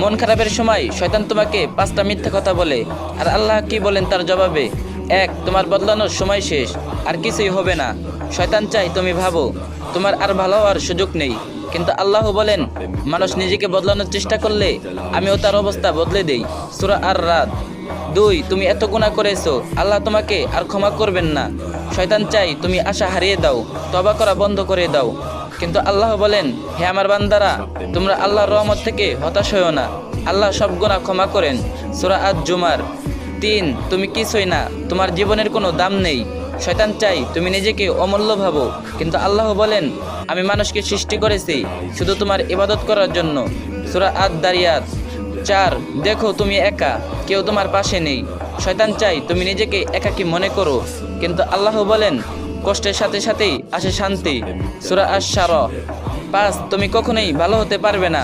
মন খারাপের সময় শয়তান তোমাকে পাঁচটা মিথ্যা কথা বলে, আর আল্লাহ কি বলেন তার জবাবে? এক, তোমার বদলানোর সময় শেষ, আর কিছুই হবে না। শয়তান চাই তুমি ভাবো, তোমার আর ভালো হওয়ার সুযোগ নেই। কিন্তু আল্লাহ বলেন, মানুষ নিজেকে বদলানোর চেষ্টা করলে আমিও তার অবস্থা বদলে দেই। সুরা আর রাত দুই, তুমি এত গুণা করেছ, আল্লাহ তোমাকে আর ক্ষমা করবেন না। শয়তান চাই তুমি আশা হারিয়ে দাও তবা করা বন্ধ করে দাও। কিন্তু আল্লাহ বলেন, হে আমার বান্দারা, তোমরা আল্লাহর রহমত থেকে হতাশ হয়েও না। আল্লাহ সব গুণা ক্ষমা করেন। সুরা আজ জুমার তিন, তুমি কিছুই না, তোমার জীবনের কোনো দাম নেই। শয়তান চাই তুমি নিজেকে অমূল্য ভাবো। কিন্তু আল্লাহ বলেন, আমি মানুষকে সৃষ্টি করেছি শুধু তোমার ইবাদত করার জন্য। সুরা আদ দারিয়াত চার, দেখো, তুমি একা, কেউ তোমার পাশে নেই। শয়তান চাই তুমি নিজেকে একাকী মনে করো। কিন্তু আল্লাহ বলেন কষ্টের সাথে সাথেই আসে শান্তি। সুরা আশ পাঁচ তুমি কখনোই ভালো হতে পারবে না।